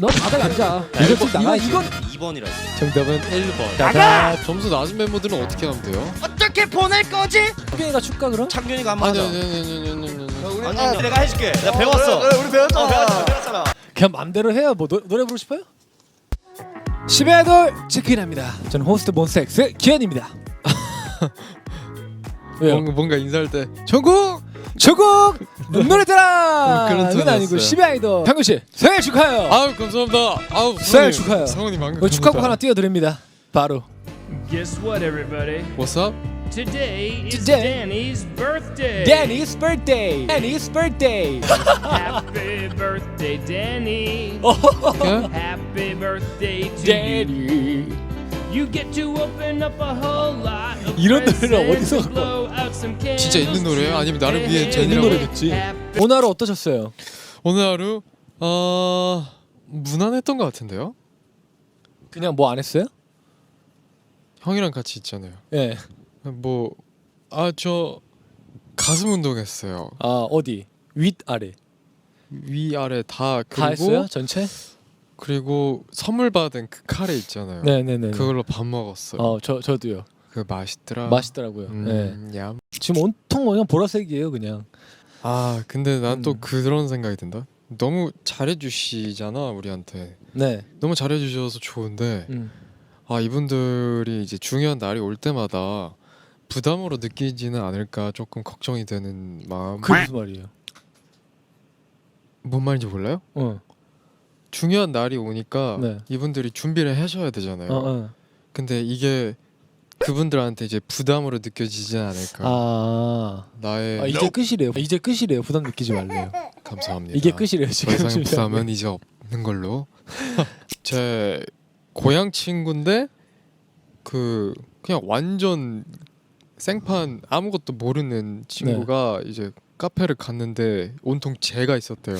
너 바닥에 앉아. 네, 이거 좀 나가. 이건 2번이라 정답은 1번. 나가. 점수 낮은 멤버들은 어떻게 하면 돼요? 어떻게 보낼 거지? 창균이가 축가 그럼? 창균이가 한 아니 번 아니 하자 아니 아니 아니 아니. 아니 아니 내가 해줄게 내가 배웠어 그래, 우리 배웠잖아. 어, 배웠어 배웠잖아 그냥 맘대로 해요. 뭐 노, 노래 부르고 싶어요? 10의 돌 체크인합니다. 저는 호스트 몬스엑스 기현입니다. 왜요? 뭔가, 뭔가 인사할 때 전국 조국 노래들아 그런 그건 아니고 톤이었어요. 10의 아이돌 창균 씨 생일 축하해요. 아우 감사합니다. 아우 생일 축하해요. 성우님 방금 그 축하곡 하나 띄워드립니다. 바로 Guess what, everybody? What's up? Today is Today- Danny's birthday. Danny's birthday. Danny's birthday. Happy birthday, Danny. Okay. Happy birthday to Danny. you. You 이런 노래를 presents 어디서 and blow out some candles 진짜 있는 노래예요? 아니면 나를 위해 있는 노래겠지. 오늘 하루 어떠셨어요? 오늘 하루 어 무난했던 것 같은데요? 그냥 뭐 안 했어요? 형이랑 같이 있잖아요. 예. 뭐 아 저 가슴 운동했어요. 아 어디? 윗 아래 위 아래 다 그리고 다 했어요? 전체? 그리고 선물 받은 그 카레 있잖아요. 네네네. 그걸로 밥 먹었어요. 어 저 저도요. 그 맛있더라. 맛있더라고요. 네. 음, 얌. 지금 온통 그냥 보라색이에요, 그냥. 아 근데 난 또 음. 그런 생각이 든다. 너무 잘해주시잖아 우리한테. 네. 너무 잘해주셔서 좋은데 음. 아 이분들이 이제 중요한 날이 올 때마다 부담으로 느끼지는 않을까 조금 걱정이 되는 마음. 그 무슨 말이에요? 뭔 말인지 몰라요? 어. 중요한 날이 오니까 네. 이분들이 준비를 하셔야 되잖아요. 어, 어. 근데 이게 그분들한테 이제 부담으로 느껴지진 않을까. 아. 나의 아 이제 끝이래요. 이제 끝이래요. 부담 느끼지 말래요. 감사합니다. 이게 끝이래요, 더 지금. 이상의 부담은 이제 없는 걸로. 제 고향 친구인데 그 그냥 완전 생판 아무것도 모르는 친구가 네. 이제 카페를 갔는데 온통 제가 있었대요.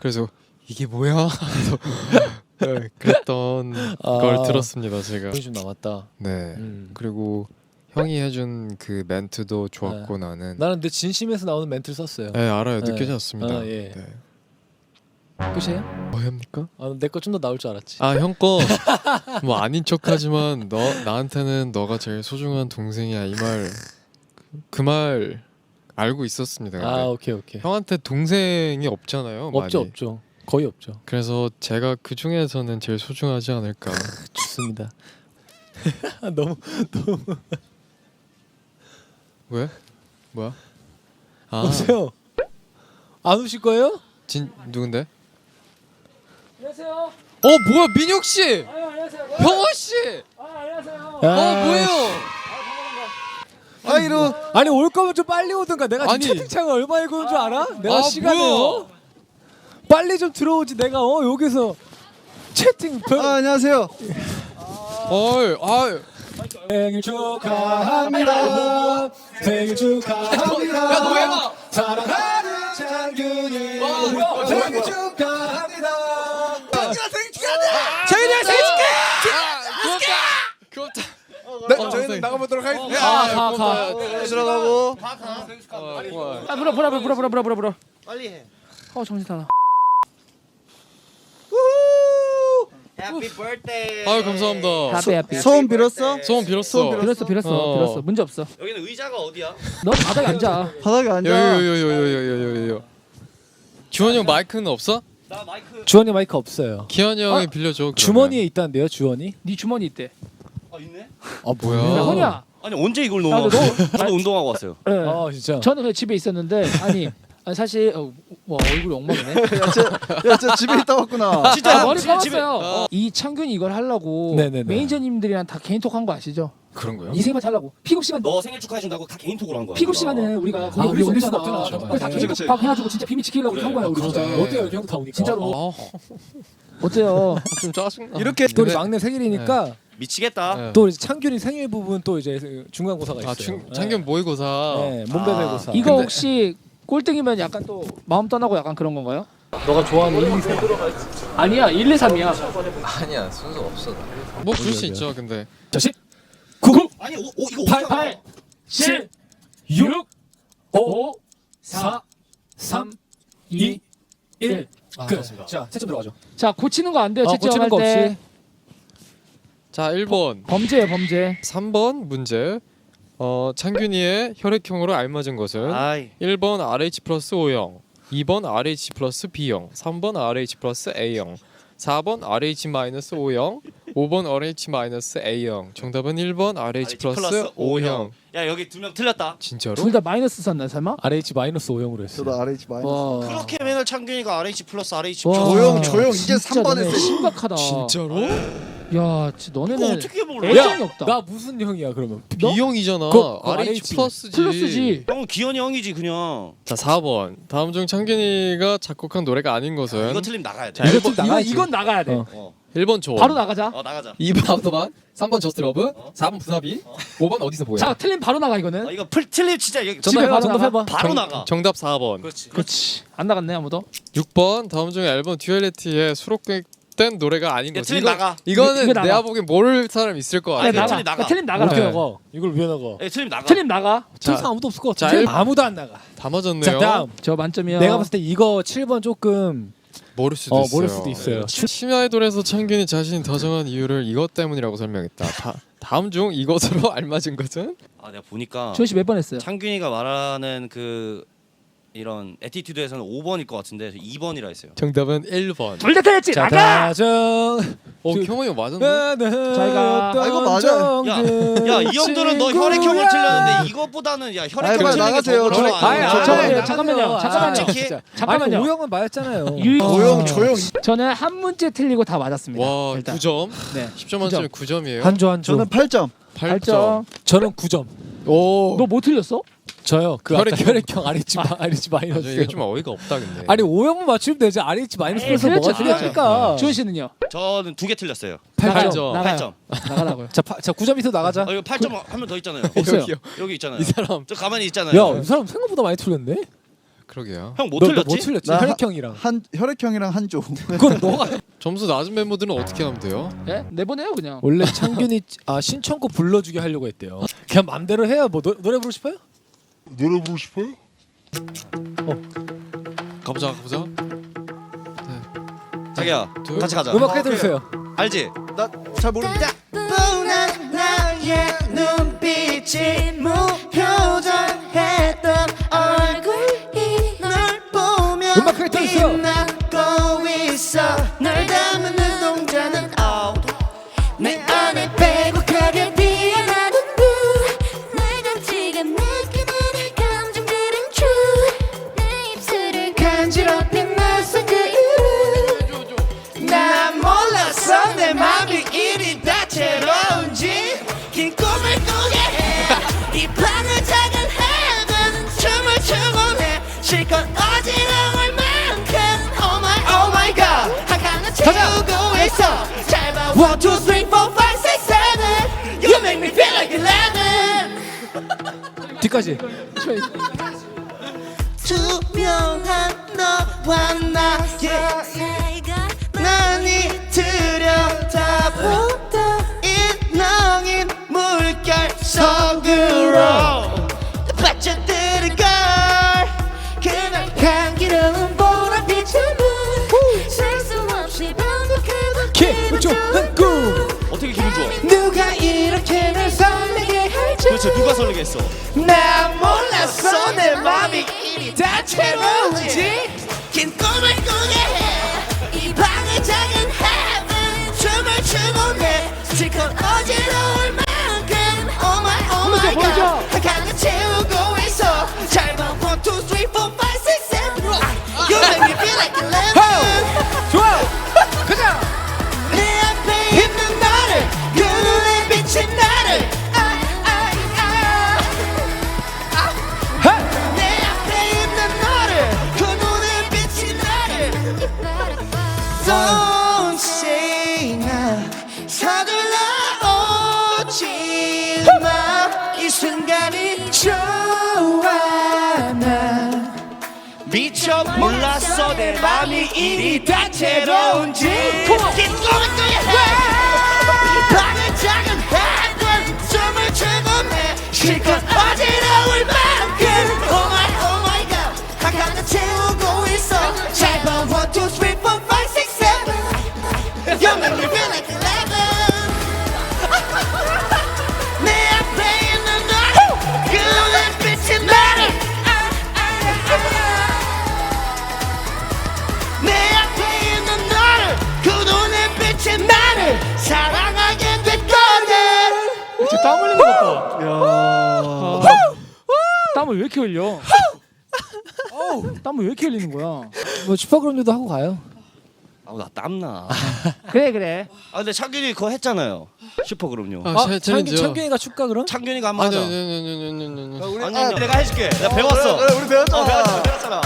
그래서 이게 뭐야? 네, 그랬던 아. 걸 들었습니다 제가. 좀 남았다. 네. 음. 그리고 형이 해준 그 멘트도 좋았고 나는. 나는 내 진심에서 나오는 멘트를 썼어요. 네 알아요 네. 느껴졌습니다. 아, 예. 네. 끝이에요? 뭐 합니까? 아, 내 거 좀 더 나올 줄 알았지. 아 형 거 뭐 아닌 척하지만 너 나한테는 너가 제일 소중한 동생이야 이 말 그 말 알고 있었습니다. 근데 아, 오케이, 오케이. 형한테 동생이 없잖아요. 없죠, 많이. 없죠. 거의 없죠. 그래서 제가 그 중에서는 제일 소중하지 않을까. 좋습니다. 너무 왜? 뭐야? 아, 오세요. 안 오실 거예요? 진 누군데? 안녕하세요. 어 뭐야 민혁 씨, 아유, 안녕하세요. 병원 씨. 아, 안녕하세요. 어 뭐예요? 아이로 아니 올 거면 좀 빨리 오든가. 내가 지금 아니. 채팅창을 얼마 읽은 줄 알아? 내가 아, 시간에 뭐야? 어? 빨리 좀 들어오지. 내가 어 여기서 채팅 별... 아, 안녕하세요. 어이, 아, 생일 축하합니다. 생일 축하합니다. 야, 너 해봐. 사랑하는 장균이 생일 축하합니다. 생일이야 생일 축하. 고맙다. 네, 어, 저희는 생- 나가보도록 하겠습니다. 가, 가, 가. 네, 들어가고. 아, 불어, 불어, 불어, 불어, 불어, 불어, 불어. 빨리 해 어, 정신 차려. 해피 birthday 아유 감사합니다. happy. 소원 빌었어? 소원 빌었어. 빌었어, 빌었어, 어. 빌었어. 문제 없어. 여기는 의자가 어디야? 너 바닥에 앉아. 바닥에 앉아. 요요요요요요요요. 주원이 형 마이크는 없어? 나 마이크 주원이 마이크 없어요. 기현이 형이 아, 빌려줘. 그러면. 주머니에 있다는데요, 주원이? 네 주머니 있대. 아 있네? 아, 뭐야? 야, 허냐? 아니 언제 이걸 야, 넣어? 너- 저도 운동하고 왔어요 예. 아, 진짜. 저는 그냥 집에 있었는데 아니, 아니 사실 어, 와 얼굴이 엉망이네. 야, 저 집에 있다 왔구나. 진짜 아, 머리 집에- 집에- 감았어요. 이 창균이 이걸 하려고 네네네. 매니저님들이랑 다 개인톡 한 거 아시죠? 그런 거요? 이 생일만 하려고 픽업 시간 너 생일 축하해준다고 다 개인톡으로 한 거야 픽업 시간은 우리가 거기 올릴 수 올릴 수가 없잖아. 그걸 다 네. 개인톡 그치, 밥 해가지고 진짜 비밀 지키려고 한 거야 우리 진짜. 어때요, 이렇게 다 오니까? 진짜로. 아, 어때요? 좀 짜증나. 이렇게 또 우리 막내 생일이니까 미치겠다 네. 또 이제 창균이 생일 부분 또 이제 중간고사가 있어요. 아, 중, 창균 모의고사. 네, 몸베베고사. 이거 근데- 혹시 꼴등이면 약간 또 마음 떠나고 약간 그런 건가요? 너가 좋아하는 1, 2, 3. 아니야 1, 2, 3이야. 아니야 순서 없어. 뭐 그럴 수 있죠. 근데 자, 10, 9, 아니 오, 오 이거 8, 어떻게 8, 7, 6, 5, 4, 3, 2, 1. 끝. 자, 채점 들어가죠. 자 고치는 거 안 돼요. 어, 고치는 채점할 거때 없이. 자 1번 범죄예요 범죄. 3번 문제 어, 창균이의 혈액형으로 알맞은 것은 아이 1번 RH 플러스 O형 2번 RH 플러스 B형 3번 RH 플러스 A형 4번 RH 마이너스 O형 5번 RH 마이너스 A형 정답은 1번 RH 플러스 O형 야 여기 두 명 틀렸다. 진짜로? 둘 다 마이너스 썼나요 설마? RH 마이너스 5형으로 했어요. 저도 RH 마이너스. 와. 그렇게 맨날 창균이가 RH 플러스 RH 와. 조용, 조용. 이제 진짜 3번 너네 했어. 심각하다. 진짜로? 야, 진짜 너네는 어떻게 몰라? 애정이 없다. 나 무슨 형이야 그러면? 너? B형이잖아 그거 RH RH. 플러스지 플러스지. 형은 기현이 형이지 그냥. 자 4번 다음 중 창균이가 작곡한 노래가 아닌 것은 이거 틀리면 나가야 돼. 자, 이거 좀 이건 나가야지. 이건 나가야 돼. 어. 어, 1번 조 바로 나가자. 어 나가자. 2번 아우터반, 3번 저스트 러브, 4번 부사비, 5번 어디서 뭐야? 자, 틀린 바로 나가 이거는. 아, 이거 풀 틀리 진짜 여기 집에 정답해봐, 바로 나가. 정답해봐. 바로 정- 나가. 정답 4번 그렇지. 그렇지. 안 나갔네 아무도. 6번 다음 중에 앨범 듀얼리티에 수록된 노래가 아닌 야, 것은 틀린 이거, 나가. 이거는 이거 나가. 내가 보기엔 모를 사람 있을 것 아니, 네, 같아 틀린 나가. 틀린 나가. 어떻게 네. 나가? 이걸 왜 나가? 예, 틀리면 나가. 틀린 나가. 틀린 자, 사람 아무도 없을 것 자, 같아. 일- 아무도 안 나가. 다 맞았네요 자 다음. 저 만점이요. 내가 봤을 때 이거 7번 조금 모를 수도 어 있어요 모를 수도 있어요. 심야 아이돌에서 창균이 자신이 더 정한 이유를 이것 때문이라고 설명했다 다, 다음 중 이것으로 알맞은 것은? 아 내가 보니까 조시 몇번 했어요? 창균이가 말하는 그 이런 에티튜드에서는 5번일 것 같은데 2번이라 했어요. 정답은 1번 둘다 틀렸지. 자 나가. 다정. 어 그- 경원이 형 맞았네 저희가- 아, 이거 맞아요. 야이 형들은 너 혈액형을 틀렸는데 이것보다는 야 아이, 혈액형 빨리 틀리는 나가세요. 게 저- 잠깐만요, 잠깐만요. 잠깐만요. 아, 진짜. 잠깐만요. 아니 5형은 맞았잖아요. 유- 조용, 조용. 저는 한 문제 틀리고 다 맞았습니다. 와 일단. 9점 네. 10점 만점에 9점이에요 한조 한조. 저는 8점. 8점. 저는 9점. 오 너 뭐 틀렸어? 저요. 그 아까 혈액형. 혈액형 RH 마- RH 아, 마이너스. 이게 좀 어이가 없다 근데 아니 5형만 맞추면 되지. RH 마이너스 에이, 플러스 틀렸죠, 뭐가 틀렸죠. 틀립니까? 주원 씨는요? 저는 두 개 틀렸어요. 나가요. 8점. 나가요. 8점. 나가라고요. 자, 파, 자 9점 밑으로 나가자. 어, 이거 8점 한 명 더 있잖아요. 없어요. 여기요. 여기 있잖아요. 이 사람 저 가만히 있잖아요. 야, 이 사람 생각보다 많이 틀렸네. 그러게요 형뭐 너, 틀렸지? 너뭐 틀렸지? 나 혈액형이랑. 한 혈액형이랑 한조. 그건 너가 점수 낮은 멤버들은 어떻게 하면 돼요? 예? 내보내요 그냥. 원래 창균이 아 신청곡 불러주게 하려고 했대요. 그냥 맘대로 해요. 뭐 노, 노래 부르고 싶어요? 가보자 가보자 자기야 둘. 같이 가자. 음악 해드리세요. 알지? 나 잘 모르는데. 따분한 나의 눈빛이 무 몰랐어 내 맘이 이리 다채로운지 긴 꿈을 꾸게 해이 방을 작은 heaven 춤을 추고 해 실컷 어지러울 만큼 Oh my oh my god 한강을 채우고 있어 잘 봐 One two three four five six seven You make me feel like eleven 뒤까지. 투명한 너와 나의 난이 들여다보다 일렁인 물결 속으로 빠져들은 걸 그날 향기로운 보랏빛의 물셀수 없이 반복해도 기분 좋은 꿈. 어떻게 기분 좋아? 누가 이렇게 날 설레게 할지 도대체 누가 설레게 했어? 난 몰랐어 내 맘이 이리 다채로운지 긴 꿈을 꾸게 춤을 추고 없어 내 맘이 이리 다채로운지 깊은 꿈을 해 방에 작은 해들 숨을 죽음해 실컷 어지러울 만큼 Oh my oh my god 다 가득 채우고 있어 잘 봐, one, two, three, four, five, six, seven You make me feel like 땀을 왜 이렇게 흘려? 땀을 왜 이렇게 흘리는 거야? 뭐 슈퍼그램도 하고 가요. 아나 땀나. 그래 그래. 아 근데 창균이 그거 했잖아요. 슈퍼 그럼요. 아, 아, 챌린지요? 창균이가 출까 그럼? 창균이가 한번 하자. 아니 아니 아니 아니 아니 아니. 우리 아니 아니 내가 해줄게. 내가 배웠어. 그래, 그래, 우리 배웠잖아. 어, 배웠잖아.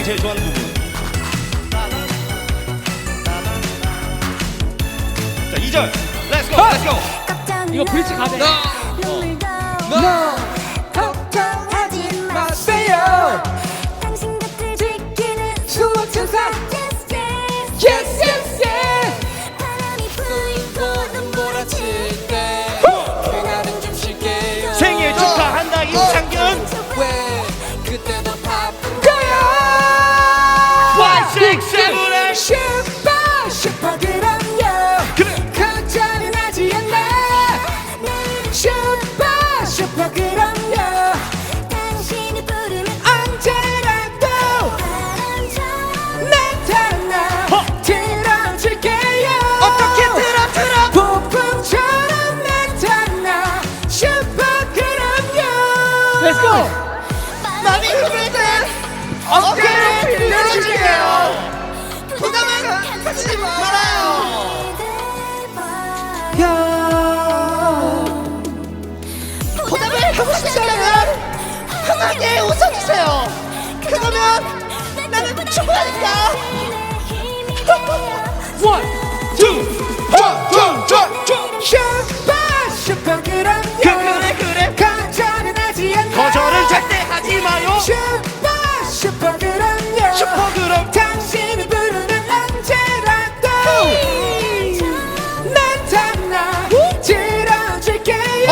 형이 제일 좋아하는 부분. 자 2절. Let's go. Let's go. 이거 브릿지 가네. 눈물도 No. 나는 충분하니까 One. 슈퍼 슈퍼 그럼요 그래 그래. 거절은 하지 않아 거절을 절대 하지 마요. 그럼요 슈퍼 그럼. 당신이 부르는 언제라도 나타나 들어줄게요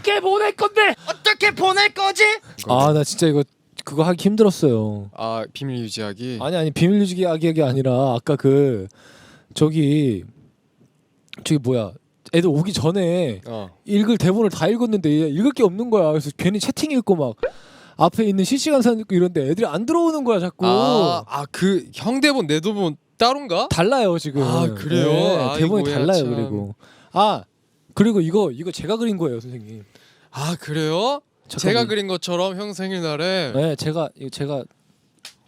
어떻게 보낼 건데? 어떻게 보낼 거지? 아 나 진짜 이거 그거 하기 힘들었어요. 아 비밀 유지하기. 아니 아니 비밀 유지기 하기가 아니라 아까 그 저기 저기 뭐야 애들 오기 전에 어. 읽을 대본을 다 읽었는데 읽을 게 없는 거야. 그래서 괜히 채팅 읽고 막 앞에 있는 실시간 사진 읽고 이런데 애들이 안 들어오는 거야 자꾸. 아그 형대본 내 대본 따로인가? 달라요 지금. 아, 그래요? 네, 아이고, 대본이 야, 달라요 참. 그리고. 아 그리고 이거 이거 제가 그린 거예요 선생님. 아 그래요? 제가 잠깐만. 그린 것처럼 형 생일날에. 네 제가 이거 제가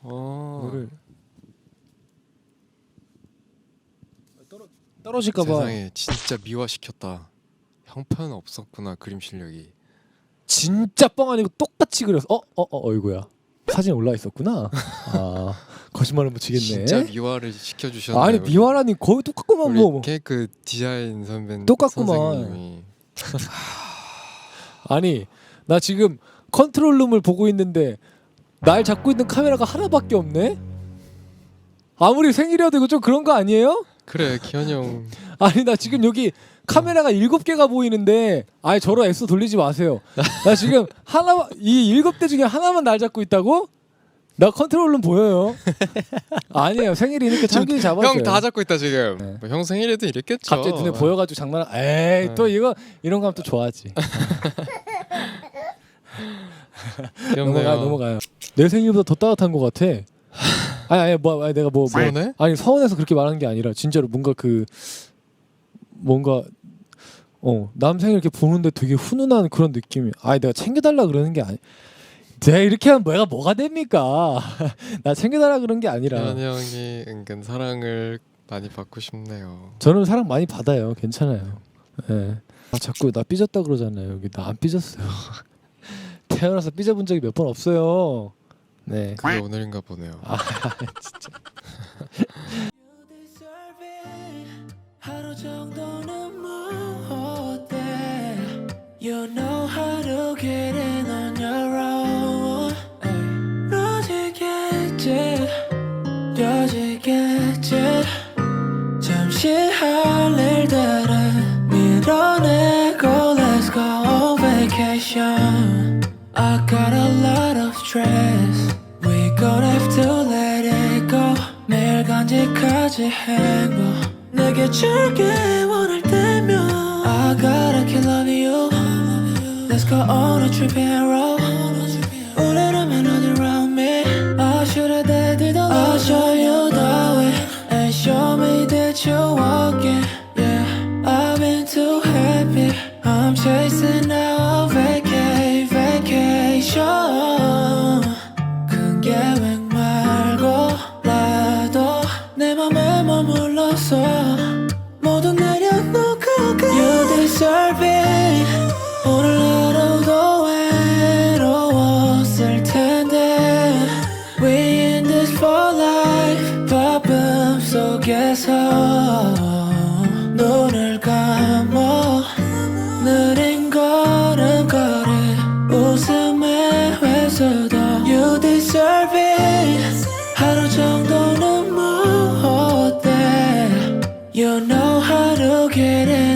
어. 이거를 떨어 떨어질까 봐. 세상에 진짜 미화시켰다. 형편 없었구나 그림 실력이. 진짜 뻥 아니고 똑같이 그렸어. 어, 어, 어, 어이구야. 사진 올라 있었구나. 아, 거짓말을 못 치겠네. 진짜 미화를 시켜주셨네. 아니 미화라니 거의 똑같구만 우리 뭐. 케이크 디자인 선배 똑같구만. 선생님이. 아니 나 지금 컨트롤룸을 보고 있는데 날 잡고 있는 카메라가 하나밖에 없네. 아무리 생일이어도 이거 좀 그런 거 아니에요? 그래 기현이 형. 아니 나 지금 여기 카메라가 일곱 개가 보이는데 아예 저로 애써 돌리지 마세요. 나 지금 하나 이 일곱 대 중에 하나만 날 잡고 있다고? 나 컨트롤은 보여요. 아니에요. 생일이니까 참기 잡았어요. 형 다 잡고 있다 지금. 네. 뭐형 생일에도 이랬겠죠. 갑자기 눈에 보여가지고 장난. 에이 네. 또 이거 이런 거 하면 또 좋아하지. 귀엽네요. 넘어가 넘어가요. 내 생일보다 더 따뜻한 것 같아. 아니 아니 뭐 아니 내가 뭐, 뭐 서운해? 아니 서운해서 그렇게 말하는 게 아니라 진짜로 뭔가 그 뭔가 어 남 생일 이렇게 보는데 되게 훈훈한 그런 느낌이. 아니 내가 챙겨달라 그러는 게 아니. 내가 이렇게 하면 내가 뭐가 됩니까? 나 챙겨달라 그런 게 아니라. 현 형이 은근 사랑을 많이 받고 싶네요. 저는 사랑 많이 받아요. 괜찮아요. 예. 아 자꾸 나 삐졌다 그러잖아요. 여기 나 안 삐졌어요. 태어나서 삐져본 적이 몇 번 없어요. 네. 그게 오늘인가 보네요. 하루 정도는 못 돼 You know how to get in 할 일들은 밀어내고 Let's go on vacation I got a lot of stress We gonna have to let it go 매일 간직하지 행복 내게 줄게 원할 때면 I gotta keep loving you Let's go on a trip and roll chasing You know how to get in